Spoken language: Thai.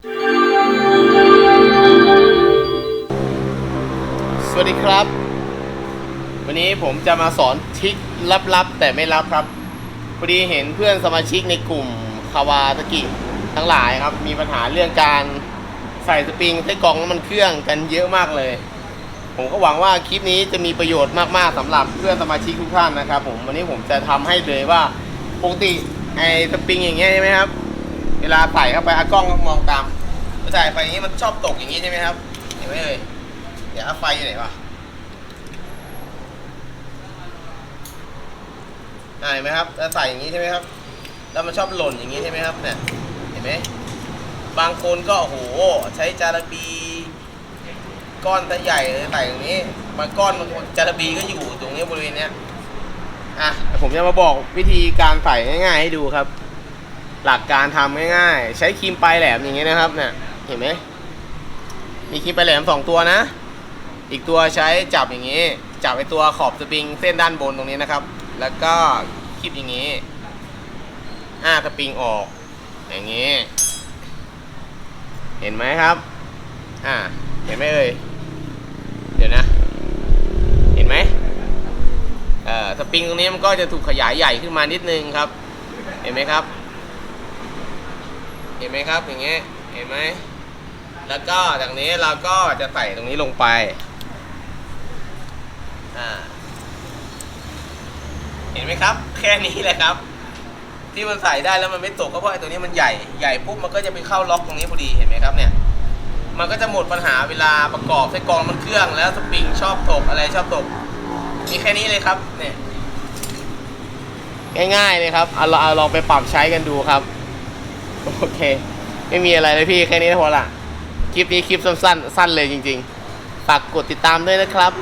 สวัสดีครับ วันนี้ผมจะมาสอนทิกลับๆ แต่ไม่ลับครับพอดีเห็นเพื่อนสมาชิกในกลุ่มคาวาสกิทั้งหลายครับ มีปัญหาเรื่องการใส่สปริงใส่กล่องน้ำมันเครื่องกันเยอะมากเลย ผมก็หวังว่าคลิปนี้จะมีประโยชน์มากๆสำหรับเพื่อนสมาชิกทุกท่านนะครับ ผมวันนี้ผมจะทำให้เลยว่าปกติไอ้สปริงอย่างเงี้ยใช่ไหมครับ เวลาใส่เข้าไปอากล้องก็มองตามใส่ไปอย่างนี้มันชอบตกอย่างนี้ใช่ไหมครับเห็นไหมเลยเดี๋ยวเอาไฟอยู่ไหนวะอ่าเห็นไหมครับถ้าใส่อย่างนี้ใช่ไหมครับ แล้วมันชอบหล่นอย่างนี้ใช่ไหมครับเนี่ยเห็นไหมบางคนก็โอ้โหใช้จาระบีก้อนตะใหญ่เลยใส่ตรงนี้บางก้อนบางคนจาระบีก็อยู่ตรงนี้บริเวณเนี้ยอะผมจะมาบอกวิธีการใส่ง่ายๆให้ดูครับ หลักการทำง่ายๆ ใช้ครีมปลายแหลมอย่างนี้ยนะครับเนี่ยเห็นไหมมีครีมปลายแหลมสองตัวนะ อีกตัวใช้จับอย่างนี้ จับไอตัวขอบสปริงเส้นด้านบนตรงนี้นะครับ แล้วก็คลิปอย่างนี้อ่าสปริงออก อย่างนี้ เห็นไหมครับ อ่า เห็นไหมเอ่ยเดี๋ยวนะ เห็นไหมเอ่อสปริงตรงนี้มันก็จะถูกขยายใหญ่ขึ้นมานิดนึงครับ เห็นไหมครับ เห็นไหมครับอย่างเงี้ยเห็นไหมแล้วก็จากนี้เราก็จะใส่ตรงนี้ลงไปอ่าเห็นไหมครับ แค่นี้แหละครับ ที่มันใส่ได้แล้วมันไม่ตกก็เพราะไอ้ตัวนี้มันใหญ่ใหญ่ปุ๊บมันก็จะไปเข้าล็อกตรงนี้พอดีเห็นไหมครับเนี่ยมันก็จะหมดปัญหาเวลาประกอบใส่กรองมันเครื่องแล้วสปริงชอบตกอะไรชอบตกมีแค่นี้เลยครับเนี่ยง่ายๆเลยครับเอาลองเอาลองไปปรับใช้กันดูครับ โอเค ไม่มีอะไรเลยพี่แค่นี้พอละคลิปนี้คลิปสั้นๆสั้นเลยจริง ๆ ฝากกดติดตามด้วยนะครับ